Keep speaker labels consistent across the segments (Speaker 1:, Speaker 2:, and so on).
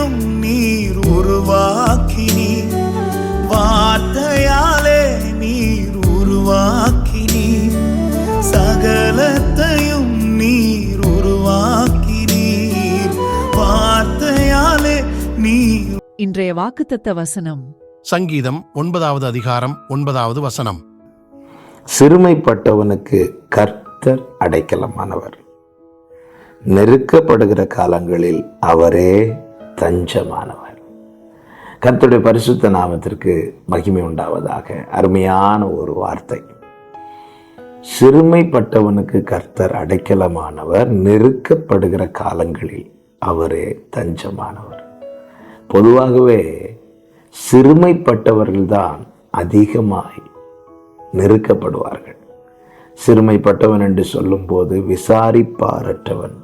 Speaker 1: சகலத்தையும் நீர் உருவாக்கினீர் வார்த்தையாலே நீர் உருவாக்கினீர் சகலத்தையும் நீர் உருவாக்கினீர். வார்த்தையாலே நீர்
Speaker 2: இன்றைய வாக்குத்தத்த வசனம்.
Speaker 3: சங்கீதம் ஒன்பதாவது அதிகாரம் ஒன்பதாவது வசனம்.
Speaker 4: சிறுமைப்பட்டவனுக்கு கர்த்தர் அடைக்கலமானவர். நெருக்கப்படுகிற காலங்களில் அவரே தஞ்சமானவர். கர்த்தருடைய பரிசுத்த நாமத்திற்கு மகிமை உண்டாவதாக. அருமையான ஒரு வார்த்தை. சிறுமைப்பட்டவனுக்கு கர்த்தர் அடைக்கலமானவர். நெருக்கப்படுகிற காலங்களில் அவரே தஞ்சமானவர். பொதுவாகவே சிறுமைப்பட்டவர்கள்தான் அதிகமாய் நெருக்கப்படுவார்கள். சிறுமைப்பட்டவன் என்று சொல்லும்போது விசாரிப்பாரற்றவன்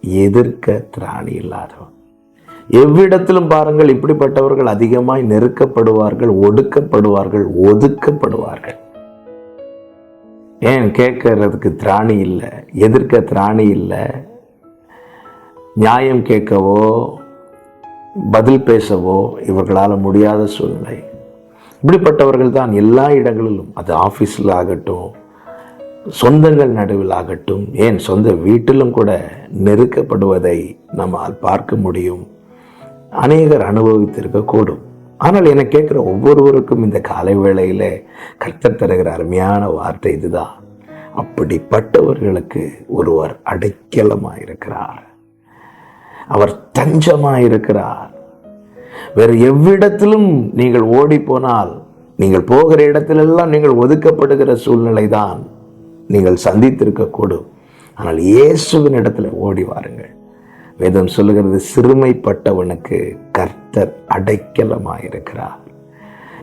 Speaker 4: எதிர்க்க திராணி இல்லாதவன் எவ்விடத்திலும் பாருங்கள் இப்படிப்பட்டவர்கள் அதிகமாய் நெருக்கப்படுவார்கள் ஒடுக்கப்படுவார்கள் ஒதுக்கப்படுவார்கள். ஏன் கேட்கறதுக்கு திராணி இல்லை எதிர்க்க திராணி இல்லை? நியாயம் கேட்கவோ பதில் பேசவோ இவர்களால் முடியாத சூழ்நிலை. இப்படிப்பட்டவர்கள் தான் எல்லா இடங்களிலும் அது ஆஃபீஸில் ஆகட்டும் சொந்தங்கள் நடுவில் ஆகட்டும் ஏன் சொந்த வீட்டிலும் கூட நெருக்கப்படுவதை நம்மால் பார்க்க முடியும். அநேகர் அனுபவித்திருக்கக்கூடும். ஆனால் என்னை கேட்குற ஒவ்வொருவருக்கும் இந்த காலை வேளையில் கர்த்தர் தருகிற அருமையான வார்த்தை இதுதான் அப்படிப்பட்டவர்களுக்கு ஒருவர் அடைக்கலமாக இருக்கிறார் அவர் தஞ்சமாக இருக்கிறார் வேறு எவ்விடத்திலும் நீங்கள் ஓடி போனால் நீங்கள் போகிற இடத்திலெல்லாம் நீங்கள் ஒதுக்கப்படுகிற சூழ்நிலை தான் நீங்கள் சந்தித்திருக்கக்கூடும். ஆனால் இயேசுவின் இடத்துல ஓடி வாருங்கள். வேதம் சொல்லுகிறது சிறுமைப்பட்டவனுக்கு கர்த்தர் அடைக்கலமாயிருக்கிறார்.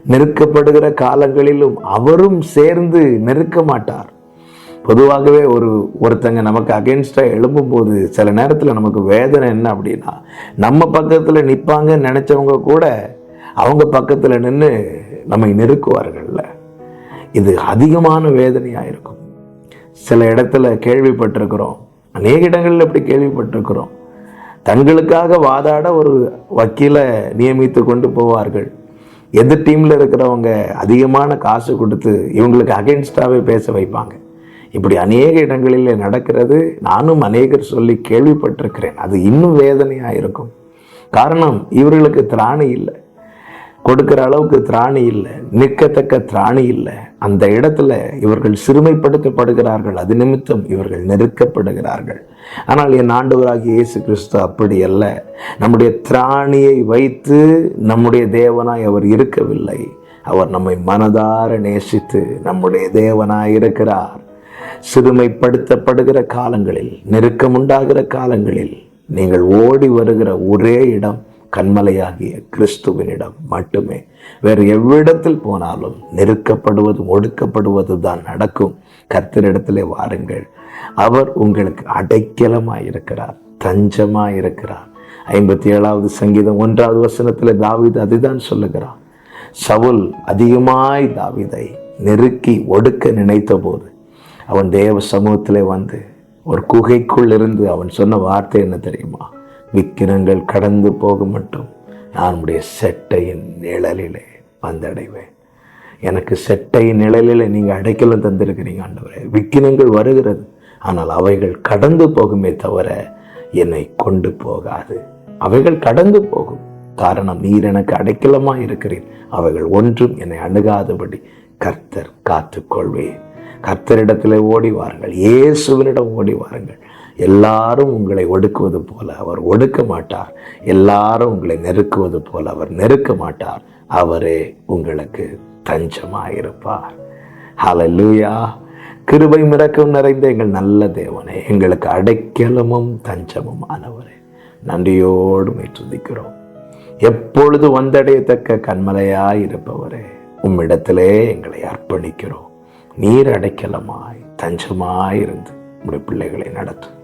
Speaker 4: நெருக்கப்படுகிற காலங்களிலும் அவரும் சேர்ந்து நெருக்க மாட்டார் பொதுவாகவே ஒரு ஒருத்தங்க நமக்கு அகேன்ஸ்டாக எழும்பும்போது சில நேரத்தில் நமக்கு வேதனை என்ன அப்படின்னா நம்ம பக்கத்தில் நிற்பாங்கன்னு நினச்சவங்க கூட அவங்க பக்கத்தில் நின்று நம்மை நெருக்குவார்கள்ல. இது அதிகமான வேதனையாக இருக்கும். சில இடத்துல கேள்விப்பட்டிருக்கிறோம் அநேக இடங்களில் இப்படி கேள்விப்பட்டிருக்கிறோம். தங்களுக்காக வாதாட ஒரு வக்கீலை நியமித்து கொண்டு போவார்கள். எதிர் டீமில் இருக்கிறவங்க அதிகமான காசு கொடுத்து இவங்களுக்கு அகென்ஸ்டாகவே பேச வைப்பாங்க. இப்படி அநேக இடங்களில் நடக்கிறது. நானும் அநேகர் சொல்லி கேள்விப்பட்டிருக்கிறேன். அது இன்னும் வேதனையாக இருக்கும். காரணம் இவர்களுக்கு திராணி இல்லை. கொடுக்கிற அளவுக்கு திராணி இல்லை நிற்கத்தக்க திராணி இல்லை. அந்த இடத்துல இவர்கள் சிறுமைப்படுத்தப்படுகிறார்கள். அது நிமித்தம் இவர்கள் நெருக்கப்படுகிறார்கள். ஆனால் என் ஆண்டவராகிய இயேசு கிறிஸ்து அப்படி அல்ல. நம்முடைய திராணியை வைத்து நம்முடைய தேவனாய் அவர் இருக்கவில்லை. அவர் நம்மை மனதார நேசித்து நம்முடைய தேவனாய் இருக்கிறார். சிறுமைப்படுத்தப்படுகிற காலங்களில் நெருக்கம் உண்டாகிற காலங்களில் நீங்கள் ஓடி வருகிற ஒரே இடம் கண்மலையாகிய கிறிஸ்துவனிடம் மட்டுமே. வேறு எவ்விடத்தில் போனாலும் நெருக்கப்படுவது ஒடுக்கப்படுவது தான் நடக்கும். கர்த்தரிடத்திலே வாருங்கள். அவர் உங்களுக்கு அடைக்கலமாக இருக்கிறார் தஞ்சமாக இருக்கிறார் ஐம்பத்தி ஏழாவது சங்கீதம் ஒன்றாவது வசனத்தில் தாவிது அதுதான் சொல்லுகிறார். சவுல் அதிகமாய் தாவிதை நெருக்கி ஒடுக்க நினைத்த போது அவன் தேவ சமூகத்திலே வந்து ஒரு குகைக்குள் இருந்து அவன் சொன்ன வார்த்தை என்ன தெரியுமா? விக்கிரங்கள் கடந்து போக மட்டும் நான் உடைய செட்டையின் நிழலிலே வந்தடைவேன். எனக்கு செட்டையின் நிழலில் நீங்கள் அடைக்கலம் தந்திருக்கிறீங்க ஆண்டவரே. விக்கினங்கள் வருகிறது ஆனால் அவைகள் கடந்து போகுமே தவிர என்னை கொண்டு போகாது. அவைகள் கடந்து போகும். காரணம் நீர் எனக்கு அடைக்கலமாக இருக்கிறேன் அவைகள் ஒன்றும் என்னை அணுகாதபடி கர்த்தர் காத்துக்கொள்வேன் கர்த்தரிடத்தில் ஓடி வாருங்கள். இயேசுவனிடம் ஓடி வாருங்கள். எல்லாரும் உங்களை ஒடுக்குவது போல அவர் ஒடுக்க மாட்டார். எல்லாரும் உங்களை நெருக்குவது போல அவர் நெருக்க மாட்டார். அவரே உங்களுக்கு தஞ்சமாயிருப்பார். ஹalleluya கிருபை மிரக்கம் நிறைந்த எங்கள் நல்ல தேவனே எங்களுக்கு அடைக்கலமும் தஞ்சமும் ஆனவரே. நன்றியோடு மை துதிக்கிறோம் எப்பொழுது வந்தடையத்தக்க கண்மலையாய் இருப்பவரே உம்மிடத்திலே எங்களை அர்ப்பணிக்கிறோம். நீர் அடைக்கலமாய் தஞ்சமாய் இருந்து உடைய பிள்ளைகளை நடத்தும்.